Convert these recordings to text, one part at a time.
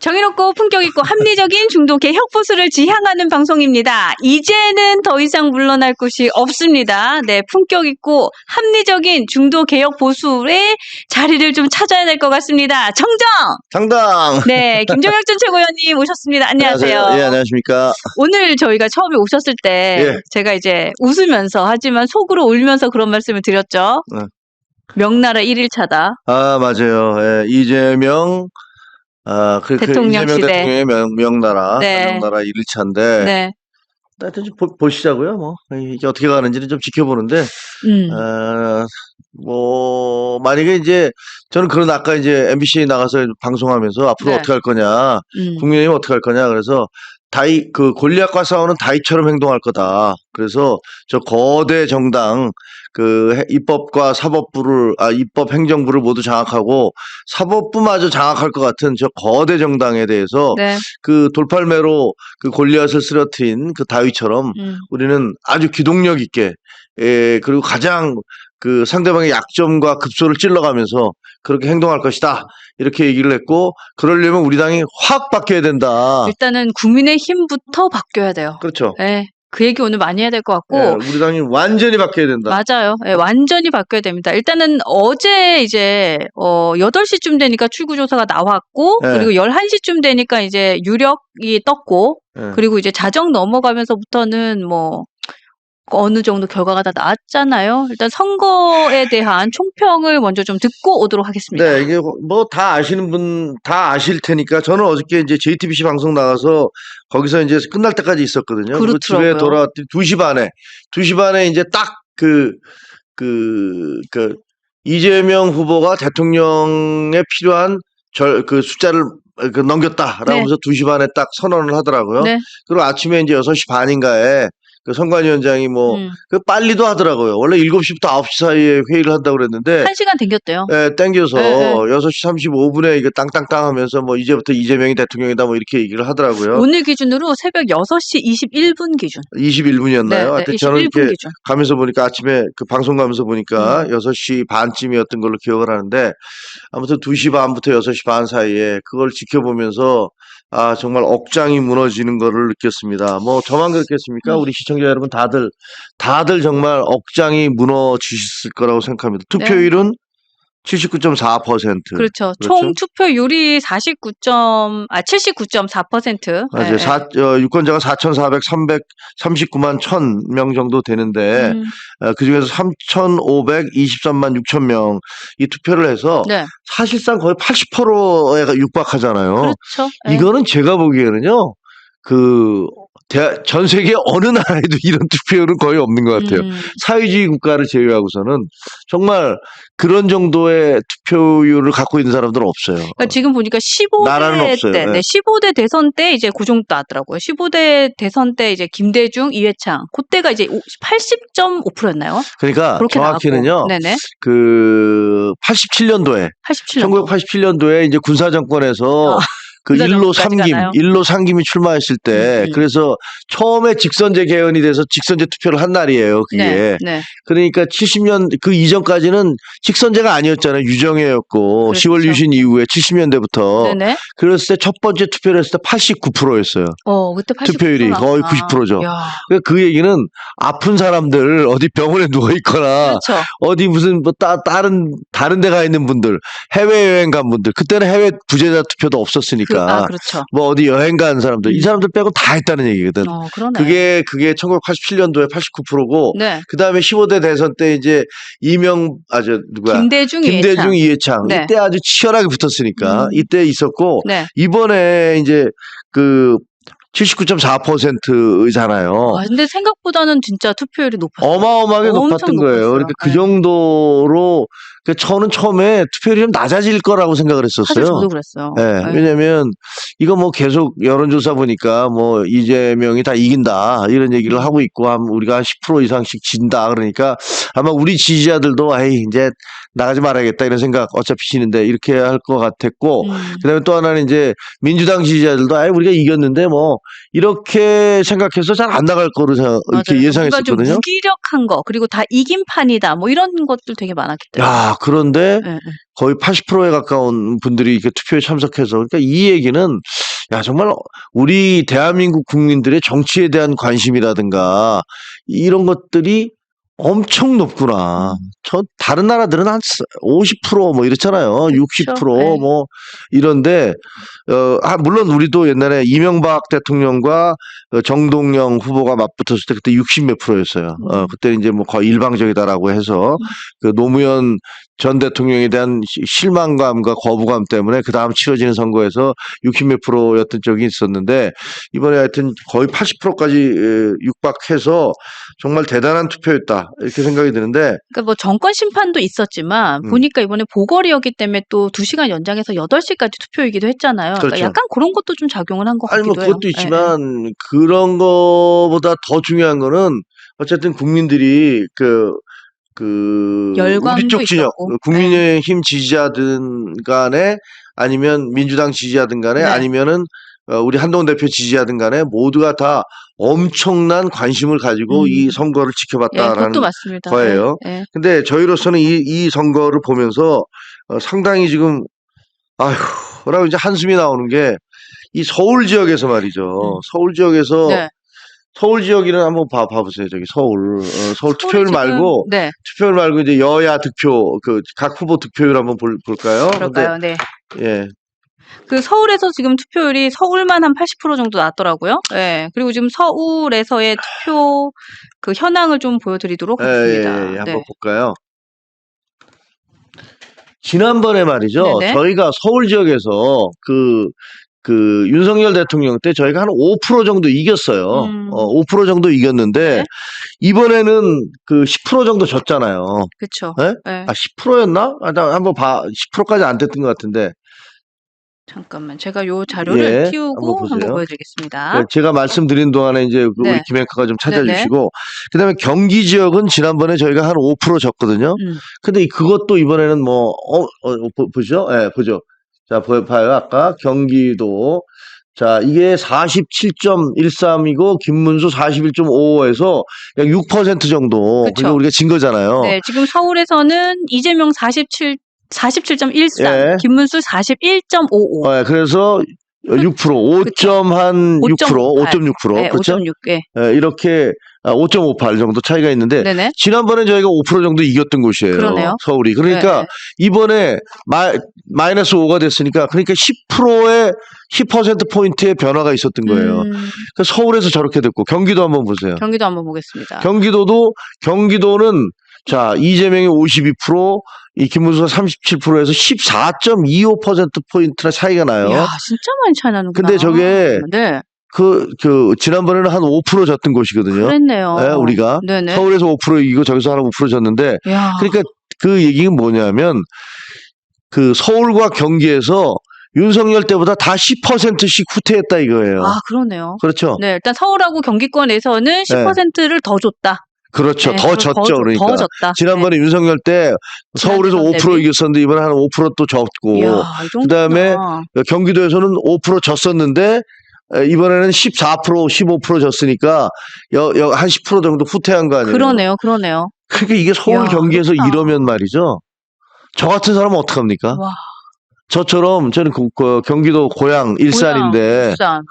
정의롭고 품격 있고 합리적인 중도 개혁 보수를 지향하는 방송입니다. 이제는 더 이상 물러날 곳이 없습니다. 네, 품격 있고 합리적인 중도 개혁 보수의 자리를 좀 찾아야 될 것 같습니다. 정정! 상당. 네, 김정혁 전 최고위원님 오셨습니다. 안녕하세요. 예, 안녕하십니까. 오늘 저희가 처음에 오셨을 때 예. 제가 이제 웃으면서 하지만 속으로 울면서 그런 말씀을 드렸죠. 네. 명나라 1일차다. 아, 맞아요. 예, 이재명, 아, 그, 그 대통령 이재명 시대. 대통령의 명, 명나라, 네. 명나라 1일차인데, 네. 하여튼 좀 보, 보시자고요. 뭐, 이게 어떻게 가는지는 좀 지켜보는데, 음. 어, 뭐, 만약에 이제, 저는 그런 아까 이제 MBC 나가서 방송하면서 앞으로 네. 어떻게 할 거냐, 음. 국민의힘 어떻게 할 거냐, 그래서 다이, 그 골리앗과 싸우는 다이처럼 행동할 거다. 그래서 저 거대 정당, 그 해- 입법과 사법부를, 아, 입법 행정부를 모두 장악하고 사법부마저 장악할 것 같은 저 거대 정당에 대해서 네. 그 돌팔매로 그 골리앗을 쓰러뜨린 그 다윗처럼 음. 우리는 아주 기동력 있게 예, 그리고 가장 그 상대방의 약점과 급소를 찔러가면서 그렇게 행동할 것이다. 이렇게 얘기를 했고 그러려면 우리 당이 확 바뀌어야 된다. 일단은 국민의 힘부터 바뀌어야 돼요. 그렇죠. 네. 그 얘기 오늘 많이 해야 될 것 같고. 예, 우리 당이 완전히 바뀌어야 된다. 맞아요. 예, 완전히 바뀌어야 됩니다. 일단은 어제 이제 어 8시쯤 되니까 출구 조사가 나왔고 네. 그리고 11시쯤 되니까 이제 유력이 떴고 예. 그리고 이제 자정 넘어가면서부터는 뭐 어느 정도 결과가 다 나왔잖아요. 일단 선거에 대한 총평을 먼저 좀 듣고 오도록 하겠습니다. 네, 이게 뭐 다 아시는 분 다 아실 테니까 저는 어저께 이제 JTBC 방송 나가서 거기서 이제 끝날 때까지 있었거든요. 그리고 집에 그렇더라고요. 돌아왔더니 2시 반에 2시 반에 이제 딱 그 그 그 이재명 후보가 대통령에 필요한 절 그 숫자를 그 넘겼다라고 네. 해서 2시 반에 딱 선언을 하더라고요. 네. 그리고 아침에 이제 6시 반인가에 그 선관위원장이 뭐 음. 그 빨리도 하더라고요. 원래 7시부터 9시 사이에 회의를 한다고 그랬는데 한 시간 댕겼대요. 예, 땡겨서 네, 네. 6시 35분에 이거 땅땅땅 하면서 뭐 이제부터 이재명이 대통령이다 뭐 이렇게 얘기를 하더라고요. 오늘 기준으로 새벽 6시 21분 기준. 21분이었나요? 네, 네, 하여튼 저는 21분 이렇게 기준. 가면서 보니까 아침에 그 방송 가면서 보니까 음. 6시 반쯤이었던 걸로 기억을 하는데 아무튼 2시 반부터 6시 반 사이에 그걸 지켜보면서 아, 정말 억장이 무너지는 거를 느꼈습니다. 뭐 저만 그렇겠습니까? 음. 우리 시청자 여러분 다들 다들 정말 억장이 무너지셨을 거라고 생각합니다. 투표율은 79.4%. 그렇죠. 그렇죠? 총 투표율이 49. 아 79.4%. 맞아요. 사, 어, 유권자가 4,439만 1,000명 정도 되는데, 음, 어, 그 중에서 3,523만 6천 명이 투표를 해서 네. 사실상 거의 80%에 육박하잖아요. 그렇죠. 예. 이거는 제가 보기에는요, 그, 대- 전 세계 어느 나라에도 이런 투표율은 거의 없는 것 같아요. 음, 사회주의 국가를 제외하고서는 정말 그런 정도의 투표율을 갖고 있는 사람들은 없어요. 그러니까 지금 보니까 나라는 15대 없어요. 때, 네. 네, 15대 대선 때 이제 그 정도 나왔더라고요. 15대 대선 때 이제 김대중, 이회창, 그때가 이제 80.5%였나요? 그러니까 정확히는요. 네네. 그 87년도에 87년. 1987년도에 이제 군사 정권에서 어, 그 일로 삼김, 가나요? 일로 삼김이 출마했을 때 음, 음. 그래서 처음에 직선제 개헌이 돼서 직선제 투표를 한 날이에요. 그게. 네. 네. 그러니까 70년 그 이전까지는 직선제가 아니었잖아요. 유정회였고 그렇죠. 10월 유신 이후에 70년대부터 네네. 그랬을 때 첫 번째 투표를 했을 때 89%였어요. 어, 그때 80% 투표율이 거의 90%죠. 야, 그 얘기는 아픈 사람들 어디 병원에 누워 있거나 그렇죠. 어디 무슨 뭐 따, 다른 다른 데 가 있는 분들 해외 여행 간 분들 그때는 해외 부재자 투표도 그, 없었으니까 아, 그렇죠. 뭐 어디 여행 간 사람들 이 음. 사람들 빼고 다 했다는 얘기거든. 어, 그러네. 그게 그게 1987년도에 89%고 네. 그다음에 15대 대선 때 이제 이명 아 저 누구야 김대중, 김대중 이회창. 이해창 네. 이때 아주 치열하게 붙었으니까 음. 이때 있었고 네. 이번에 이제 그 79.4%잖아요. 아, 근데 생각보다는 진짜 투표율이 높았어요. 어마어마하게 엄청 높았던 거예요. 높았어요. 그러니까 그 네. 정도로 그 저는 처음에 투표율이 좀 낮아질 거라고 생각을 사실 했었어요. 저도 그랬어요. 예, 네. 왜냐면 이거 뭐 계속 여론조사 보니까 뭐 이재명이 다 이긴다 이런 얘기를 하고 있고 한 우리가 한 10% 이상씩 진다 그러니까 아마 우리 지지자들도 에이 이제 나가지 말아야겠다 이런 생각 어차피 지는데 이렇게 할 것 같았고 음. 그다음에 또 하나는 이제 민주당 지지자들도 아 우리가 이겼는데 뭐 이렇게 생각해서 잘 안 나갈 거로 생각- 이렇게 맞아요. 뭔가 좀 예상했었거든요. 무기력한 거 그리고 다 이긴 판이다 뭐 이런 것들 되게 많았기 때문에. 야, 그런데 예, 예. 거의 80%에 가까운 분들이 이렇게 투표에 참석해서 그러니까 이 얘기는 야 정말 우리 대한민국 국민들의 정치에 대한 관심이라든가 이런 것들이 엄청 높구나. 저 다른 나라들은 한 50%뭐 이렇잖아요. 60%뭐 네. 이런데 어 아, 물론 우리도 옛날에 이명박 대통령과 어, 정동영 후보가 맞붙었을 때 그때 60 몇 프로였어요. 어 음. 그때 이제 뭐 거의 일방적이다라고 해서 그 노무현 전 대통령에 대한 시- 실망감과 거부감 때문에 그 다음 치러지는 선거에서 60몇 프로였던 적이 있었는데 이번에 하여튼 거의 80%까지 육박해서 정말 대단한 투표였다 이렇게 생각이 드는데 그러니까 뭐 정권 심판도 있었지만 음. 보니까 이번에 보궐이었기 때문에 또 2시간 연장해서 8시까지 투표이기도 했잖아요. 그러니까 그렇죠. 약간 그런 것도 좀 작용을 한것 아니 같기도 뭐 해요. 그것도 예, 있지만 그런 거보다 더 중요한 거는 어쨌든 국민들이 그 그 우리 쪽 진영 있었고. 국민의힘 지지자든 간에 아니면 민주당 지지자든 간에 네. 아니면은 어, 우리 한동훈 대표 지지자든 간에 모두가 다 엄청난 관심을 가지고 음. 이 선거를 예, 지켜봤다라는 맞습니다. 거예요. 예, 예. 근데 저희로서는 이, 이 선거를 보면서 어, 상당히 지금 아휴 라고 이제 한숨이 나오는 게 이 서울 지역에서 말이죠. 음. 서울 지역에서 네. 서울 지역이는 한번 봐, 봐보세요. 저기 서울 어, 서울 투표율 지금- 말고 네, 투표율 말고 이제 여야 득표 그 각 후보 득표율 한번 볼, 볼까요? 그럴까요? 네. 예. 그 서울에서 지금 투표율이 서울만 한 80% 정도 나왔더라고요. 예. 그리고 지금 서울에서의 투표 그 현황을 좀 보여드리도록 예, 예, 하겠습니다. 예, 한번 네. 볼까요? 지난번에 말이죠. 네네. 저희가 서울 지역에서 그, 그 윤석열 대통령 때 저희가 한 5% 정도 이겼어요. 음. 어, 5% 정도 이겼는데 네. 이번에는 그 10% 정도 졌잖아요. 그렇죠. 예? 예. 아, 10%였나? 아, 나 한번 봐. 10%까지 안 됐던 것 같은데. 잠깐만, 제가 요 자료를 예, 띄우고 한번 한번. 보여드리겠습니다. 네, 제가 말씀드린 동안에 이제 그 네. 우리 김행카가 좀 찾아주시고, 그 다음에 경기 지역은 지난번에 저희가 한 5% 졌거든요. 음. 근데 이- 그것도 이번에는 뭐, 어, 어, 보, 보죠? 예, 보죠. 자, 보, 봐요. 아까 경기도. 자, 이게 47.13이고, 김문수 41.55에서 약 6% 정도. 그쵸. 그러니까 우리가 진 거잖아요. 네, 지금 서울에서는 이재명 47, 47.13, 예. 김문수 41.55. 어, 예, 그래서 6%, 5.한 6%, 5.6%. 네, 그렇죠? 5.6. 예. 예, 이렇게 5.58 정도 차이가 있는데, 네네. 지난번에 저희가 5% 정도 이겼던 곳이에요. 그러네요. 서울이. 그러니까 네, 이번에 마, 마이너스 5가 됐으니까 그러니까 10%의 10%포인트의 변화가 있었던 거예요. 음, 그러니까 서울에서 저렇게 됐고 경기도 한번 보세요. 경기도 한번 보겠습니다. 경기도도 경기도는 자, 이재명이 52%, 이 김문수가 37%에서 14.25% 포인트나 차이가 나요. 이야, 진짜 많이 차이 나는구나. 근데 저게 네, 그, 그, 지난번에는 한 5% 졌던 곳이거든요. 그랬네요. 예, 우리가. 네네. 서울에서 5% 이기고 저기서 한 5% 졌는데 이야, 그러니까 그 얘기는 뭐냐면 그 서울과 경기에서 윤석열 때보다 다 10%씩 후퇴했다 이거예요. 아, 그러네요. 그렇죠. 네, 일단 서울하고 경기권에서는 10%를 더 줬다. 그렇죠. 네, 더더 졌죠. 줬- 그러니까. 더 줬다. 지난번에 윤석열 때 서울에서 지난번 5% 대비. 이겼었는데 이번에 한 5%또 졌고 네. 이야, 이 정도구나. 그다음에 경기도에서는 5% 졌었는데 에, 이번에는 14% 15% 졌으니까 여, 여, 한 10% 정도 후퇴한 거 아니에요. 그러네요, 그러네요. 그러니까 이게 서울 이야, 경기에서 그렇구나. 이러면 말이죠. 저 같은 사람은 어떡합니까? 와, 저처럼 저는 그, 그 경기도 고향 일산인데 고향, 일산.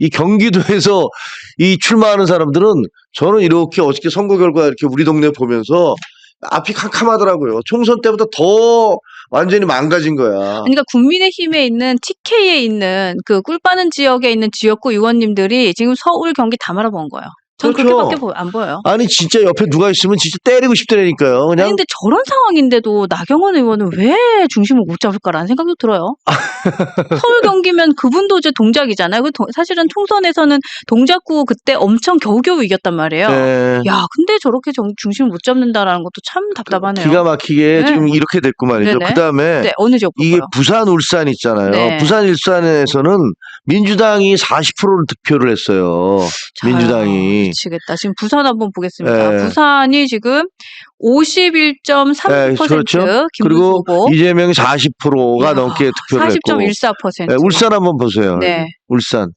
이 경기도에서 이 출마하는 사람들은 저는 이렇게 어저께 선거 결과 이렇게 우리 동네 보면서 앞이 캄캄하더라고요. 총선 때보다 더 완전히 망가진 거야. 그러니까 국민의힘에 있는 TK에 있는 그 꿀빠는 지역에 있는 지역구 의원님들이 지금 서울 경기 다 말아본 거예요. 전 그렇죠. 그렇게밖에 보- 안 보여요. 아니 진짜 옆에 누가 있으면 진짜 때리고 싶더라니까요. 아니, 그냥 근데 저런 상황인데도 나경원 의원은 왜 중심을 못 잡을까라는 생각도 들어요. 서울 경기면 그분도 이제 동작이잖아요. 그 동- 사실은 총선에서는 동작구 그때 엄청 겨우겨우 이겼단 말이에요. 예, 야, 근데 저렇게 정- 중심을 못 잡는다라는 것도 참 답답하네요. 기가 막히게 네. 지금 이렇게 됐고 말이죠. 네네. 그 다음에 네, 어느 지역 이게 볼까요? 부산 울산 있잖아요. 네. 부산 울산에서는 민주당이 40%를 득표를 했어요. 자, 민주당이. 미치겠다. 지금 부산 한번 보겠습니다. 네. 부산이 지금 51.30% 네, 그렇죠. 그리고 후보. 이재명이 40%가 이야, 넘게 득표를 했고. 40.14%. 네, 울산 한번 보세요. 네. 울산.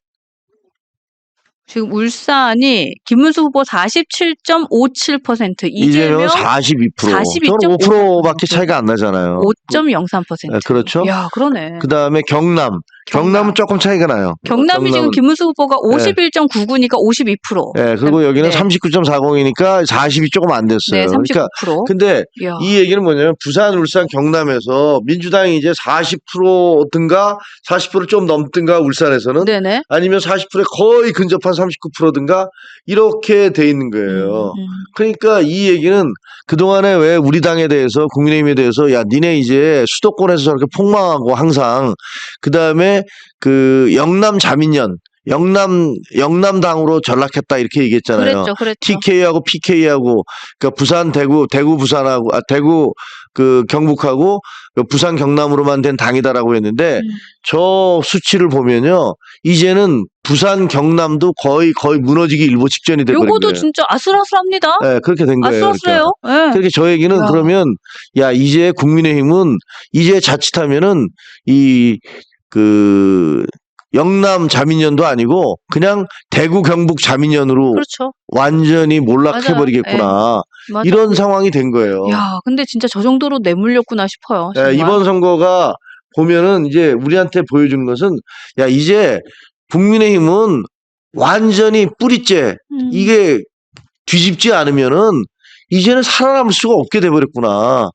지금 울산이 김문수 후보 47.57%, 이재명 이재명 42%. 42.5%. 저는 5%밖에 차이가 안 나잖아요. 5.03%. 네, 그렇죠. 야, 그러네. 그 다음에 경남. 경남은 조금 차이가 나요. 경남이 지금 경남은- 김문수 후보가 51.99니까 52%. 예, 그리고 여기는 네. 39.40이니까 40이 조금 안 됐어요. 네, 그러니까 39%. 근데 이야. 이 얘기는 뭐냐면 부산, 울산, 경남에서 민주당이 이제 40%든가 40%를 좀 넘든가 울산에서는 네네. 아니면 40%에 거의 근접한 39%든가 이렇게 돼 있는 거예요. 음, 음. 그러니까 이 얘기는 그동안에 왜 우리 당에 대해서 국민의힘에 대해서 야 니네 이제 수도권에서 저렇게 폭망하고 항상 그다음에 그 영남 자민련 영남 영남당으로 전락했다 이렇게 얘기했잖아요. 그랬죠, 그랬죠. TK하고 PK하고 그러니까 부산 대구 대구 부산하고 아 대구 그 경북하고 그 부산 경남으로만 된 당이다라고 했는데 음. 저 수치를 보면요 이제는 부산 경남도 거의 거의 무너지기 일보 직전이 돼버린 요거도. 진짜 아슬아슬합니다. 네, 그렇게 된 거예요. 그러니까. 아슬아슬해요. 예. 그렇게 저 얘기는 야. 그러면 야 이제 국민의힘은 이제 자칫하면은 이 그 영남 자민련도 아니고 그냥 대구 경북 자민련으로 그렇죠. 완전히 몰락해 버리겠구나 맞아. 이런 상황이 된 거예요. 야, 근데 진짜 저 정도로 내몰렸구나 싶어요. 예, 정말. 이번 선거가 보면은 이제 우리한테 보여준 것은 야 이제 국민의힘은 완전히 뿌리째 음. 이게 뒤집지 않으면은 이제는 살아남을 수가 없게 돼버렸구나.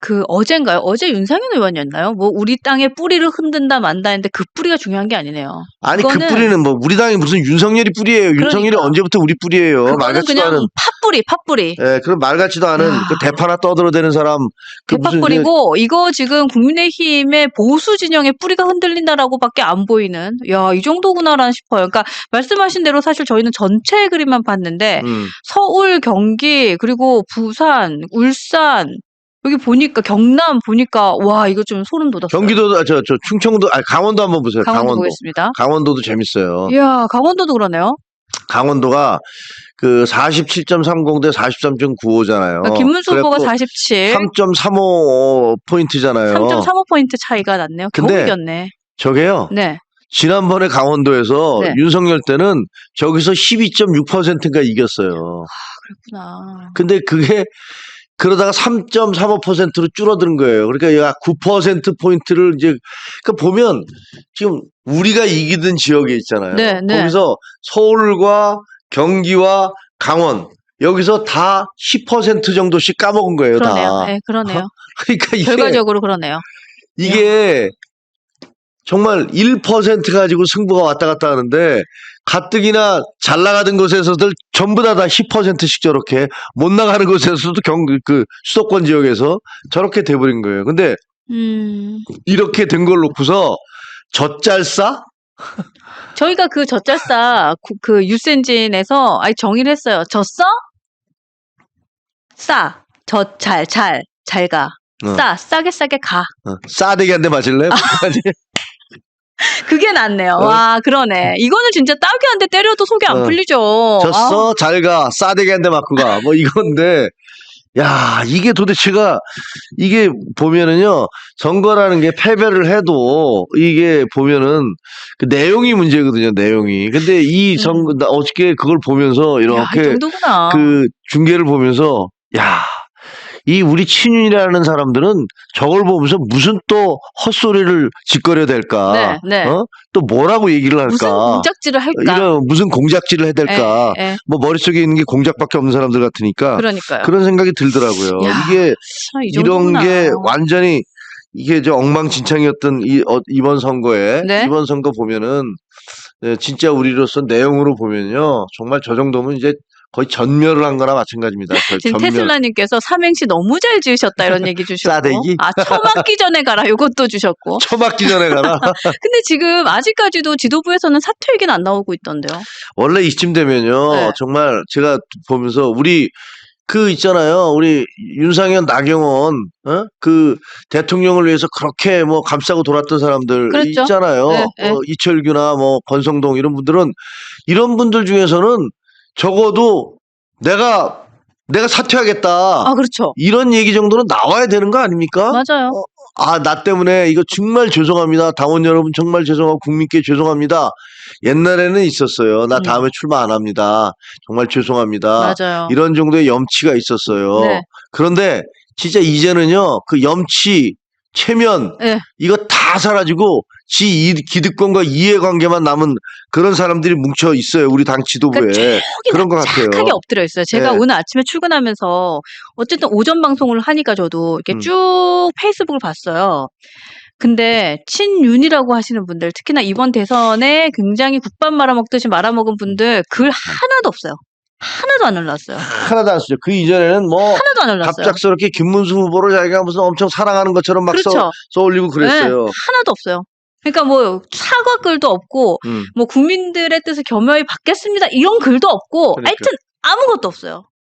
그 어젠가요? 어제 윤상현 의원이었나요? 뭐 우리 땅의 뿌리를 흔든다 만다 했는데 그 뿌리가 중요한 게 아니네요. 아니 그 그거는- 뿌리는 뭐 우리 당이 무슨 윤석열이 뿌리예요. 윤석열이 그러니까. 언제부터 우리 뿌리예요. 말 그거는 같지도 그냥 않은. 팥뿌리, 팥뿌리. 예, 그런 말 같지도 않은 야. 그 대파나 떠들어대는 사람. 그 무슨 이제 대팥뿌리고 이거 지금 국민의힘의 보수 진영의 뿌리가 흔들린다라고밖에 안 보이는 야 이 정도구나라는 싶어요. 그러니까 말씀하신 대로 사실 저희는 전체 그림만 봤는데 음, 서울, 경기 그리고 부산, 울산 여기 보니까 경남 보니까 와 이거 좀 소름 돋았어요. 경기도 아, 저, 저 충청도 아 강원도 한번 보세요. 강원도 강원도. 보겠습니다. 강원도도 재밌어요. 이야 강원도도 그러네요. 강원도가 그 47.30 대 43.95잖아요. 그러니까 김문수 후보가 47, 3.35 포인트잖아요. 3.35 포인트 차이가 났네요. 겨우 근데 이겼네. 저게요. 네. 지난번에 강원도에서 네. 윤석열 때는 저기서 12.6%가 이겼어요. 그렇구나. 근데 그게 그러다가 3.35%로 줄어든 거예요. 그러니까 얘가 9%포인트를 이제, 그러니까 보면 지금 우리가 이기던 지역에 있잖아요. 네, 네. 거기서 서울과 경기와 강원, 여기서 다 10% 정도씩 까먹은 거예요, 그러네요. 다. 네, 그러네요. 그러니까 이게, 결과적으로 그러네요. 이게 정말 1% 가지고 승부가 왔다 갔다 하는데 가뜩이나 잘 나가던 곳에서들 전부 다 다 10%씩 저렇게 못 나가는 곳에서도 경, 그 수도권 지역에서 저렇게 돼버린 거예요. 근데 음. 이렇게 된 걸 놓고서 젖잘싸? 저희가 그 젖잘싸 구- 그 유센진에서 아예 정의를 했어요. 졌어? 싸. 젖, 잘, 잘, 잘 가. 어. 싸, 싸게 싸게 가. 어, 싸대기한테 맞을래? 아니, 그게 낫네요. 어. 와, 그러네. 이거는 진짜 따귀한테 때려도 속이 안 어. 풀리죠. 졌어? 잘 가. 싸대기한테 맞고 가. 뭐 이건데 야 이게 도대체가 이게 보면은요 선거라는 게 패배를 해도 이게 보면은 그 내용이 문제거든요 내용이 근데 이 음. 선거 나 어저께 그걸 보면서 야, 이 이렇게 정도구나. 그 중계를 보면서 야 이 우리 친윤이라는 사람들은 저걸 보면서 무슨 또 헛소리를 짓거려야 될까? 네, 네. 어? 또 뭐라고 얘기를 할까? 무슨 공작질을 할까? 이런 무슨 공작질을 해야 될까? 예, 예. 뭐 머릿속에 있는 게 공작밖에 없는 사람들 같으니까 그러니까요. 그런 생각이 들더라고요. 야, 이게 아, 이 이런. 게 완전히 이게 저 엉망진창이었던 이 어, 이번 선거에 네. 이번 선거 보면은 네, 진짜 우리로서 내용으로 보면요 정말 저 정도면 이제 거의 전멸을 한 거나 마찬가지입니다. 지금 전멸. 테슬라님께서 삼행시 너무 잘 지으셨다 이런 얘기 주셨고 싸대기? 아 처맞기 전에 가라 요것도 주셨고 처맞기 전에 가나 근데 지금 아직까지도 지도부에서는 사퇴 얘기는 안 나오고 있던데요. 원래 이쯤 되면요 네. 정말 제가 보면서 우리 그 있잖아요 우리 윤상현 나경원 어? 그 대통령을 위해서 그렇게 뭐 감싸고 돌았던 사람들 그랬죠. 있잖아요 네, 네. 어, 이철규나 뭐 권성동 이런 분들은 이런 분들 중에서는 적어도 내가 내가 사퇴하겠다 아 그렇죠. 이런 얘기 정도는 나와야 되는 거 아닙니까? 맞아요. 어, 아, 나 때문에 이거 정말 죄송합니다. 당원 여러분 정말 죄송하고 국민께 죄송합니다. 옛날에는 있었어요. 나 음. 다음에 출마 안 합니다. 정말 죄송합니다. 맞아요. 이런 정도의 염치가 있었어요. 네. 그런데 진짜 이제는요, 그 염치, 체면, 네. 이거 다 사라지고 지 이- 기득권과 이해관계만 남은 그런 사람들이 뭉쳐 있어요. 우리 당 지도부에. 그러니까 그런 것 같아요. 착하게 엎드려 있어요. 제가 네. 오늘 아침에 출근하면서 어쨌든 오전 방송을 하니까 저도 이렇게 음. 쭉 페이스북을 봤어요. 근데 친윤이라고 하시는 분들, 특히나 이번 대선에 굉장히 국밥 말아먹듯이 말아먹은 분들 글 하나도 없어요. 하나도 안 올랐어요. 하나도 안 쓰죠. 그 이전에는 뭐 하나도 안 올랐어요. 갑작스럽게 김문수 후보를 자기가 무슨 엄청 사랑하는 것처럼 막 써, 그렇죠. 써올리고 그랬어요. 네, 하나도 없어요. 그러니까 뭐 사과 글도 없고 음. 뭐 국민들의 뜻을 겸허히 받겠습니다 이런 글도 없고 그러니까. 하여튼 아무것도 없어요.